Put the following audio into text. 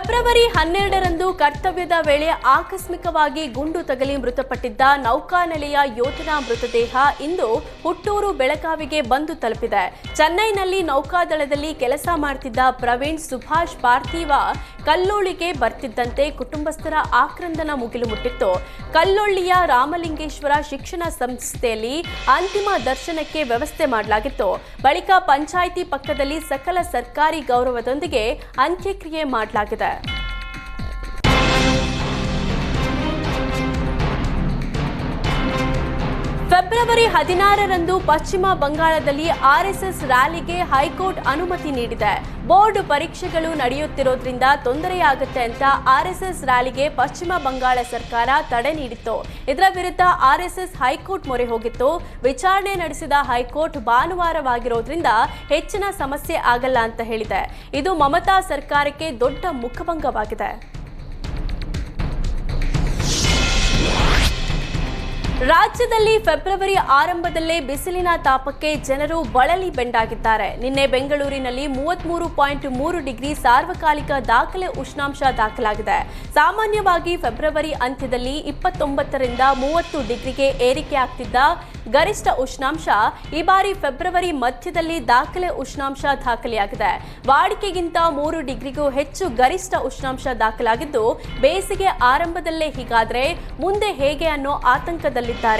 February ಹನ್ನೆರಡರಂದು ಕರ್ತವ್ಯದ ವೇಳೆ ಆಕಸ್ಮಿಕವಾಗಿ ಗುಂಡು ತಗಲಿ ಮೃತಪಟ್ಟಿದ್ದ ನೌಕಾನೆಲೆಯ ಯೋಧನ ಮೃತದೇಹ ಇಂದು ಹುಟ್ಟೂರು ಬೆಳಗಾವಿಗೆ ಬಂದು ತಲುಪಿದೆ. ಚೆನ್ನೈನಲ್ಲಿ ನೌಕಾದಳದಲ್ಲಿ ಕೆಲಸ ಮಾಡುತ್ತಿದ್ದ ಪ್ರವೀಣ್ ಸುಭಾಷ್ ಪಾರ್ಥಿವ ಕಲ್ಲೋಳಿಗೆ ಬರ್ತಿದ್ದಂತೆ ಕುಟುಂಬಸ್ಥರ ಆಕ್ರಂದನ ಮುಗಿಲು ಮುಟ್ಟಿತ್ತು. ಕಲ್ಲೊಳ್ಳಿಯ ರಾಮಲಿಂಗೇಶ್ವರ ಶಿಕ್ಷಣ ಸಂಸ್ಥೆಯಲ್ಲಿ ಅಂತಿಮ ದರ್ಶನಕ್ಕೆ ವ್ಯವಸ್ಥೆ ಮಾಡಲಾಗಿತ್ತು. ಬಳಿಕ ಪಂಚಾಯಿತಿ ಪಕ್ಕದಲ್ಲಿ ಸಕಲ ಸರ್ಕಾರಿ ಗೌರವದೊಂದಿಗೆ ಅಂತ್ಯಕ್ರಿಯೆ ಮಾಡಲಾಗಿದೆ. ಫೆಬ್ರವರಿ ಹದಿನಾರರಂದು ಪಶ್ಚಿಮ ಬಂಗಾಳದಲ್ಲಿ ಆರ್ಎಸ್ಎಸ್ ರ್ಯಾಲಿಗೆ ಹೈಕೋರ್ಟ್ ಅನುಮತಿ ನೀಡಿದೆ. ಬೋರ್ಡ್ ಪರೀಕ್ಷೆಗಳು ನಡೆಯುತ್ತಿರೋದ್ರಿಂದ ತೊಂದರೆಯಾಗುತ್ತೆ ಅಂತ ಆರ್ಎಸ್ಎಸ್ ರ್ಯಾಲಿಗೆ ಪಶ್ಚಿಮ ಬಂಗಾಳ ಸರ್ಕಾರ ತಡೆ ನೀಡಿತ್ತು. ಇದರ ವಿರುದ್ಧ ಆರ್ಎಸ್ಎಸ್ ಹೈಕೋರ್ಟ್ ಮೊರೆ ಹೋಗಿತ್ತು. ವಿಚಾರಣೆ ನಡೆಸಿದ ಹೈಕೋರ್ಟ್ ಭಾನುವಾರವಾಗಿರೋದ್ರಿಂದ ಹೆಚ್ಚಿನ ಸಮಸ್ಯೆ ಆಗಲ್ಲ ಅಂತ ಹೇಳಿದೆ. ಇದು ಮಮತಾ ಸರ್ಕಾರಕ್ಕೆ ದೊಡ್ಡ ಮುಖಭಂಗವಾಗಿದೆ. ರಾಜ್ಯದಲ್ಲಿ ಫೆಬ್ರವರಿ ಆರಂಭದಲ್ಲೇ ಬಿಸಿಲಿನ ತಾಪಕ್ಕೆ ಜನರು ಬಳಲಿ ಬೆಂಡಾಗಿದ್ದಾರೆ. ನಿನ್ನೆ ಬೆಂಗಳೂರಿನಲ್ಲಿ ಮೂವತ್ಮೂರು ಪಾಯಿಂಟ್ ಮೂರು ಡಿಗ್ರಿ ಸಾರ್ವಕಾಲಿಕ ದಾಖಲೆ ಉಷ್ಣಾಂಶ ದಾಖಲಾಗಿದೆ. ಸಾಮಾನ್ಯವಾಗಿ ಫೆಬ್ರವರಿ ಅಂತ್ಯದಲ್ಲಿ ಇಪ್ಪತ್ತೊಂಬತ್ತರಿಂದ ಮೂವತ್ತು ಡಿಗ್ರಿಗೆ ಏರಿಕೆ ಆಗ್ತಿದ್ದ ಗರಿಷ್ಠ ಉಷ್ಣಾಂಶ, ಈ ಬಾರಿ ಫೆಬ್ರವರಿ ಮಧ್ಯದಲ್ಲಿ ದಾಖಲೆ ಉಷ್ಣಾಂಶ ದಾಖಲೆಯಾಗಿದೆ. ವಾಡಿಕೆಗಿಂತ ಮೂರು ಡಿಗ್ರಿಗೂ ಹೆಚ್ಚು ಗರಿಷ್ಠ ಉಷ್ಣಾಂಶ ದಾಖಲಾಗಿದ್ದು, ಬೇಸಿಗೆ ಆರಂಭದಲ್ಲೇ ಹೀಗಾದರೆ ಮುಂದೆ ಹೇಗೆ ಅನ್ನೋ ಆತಂಕದಲ್ಲಿದ್ದಾರೆ.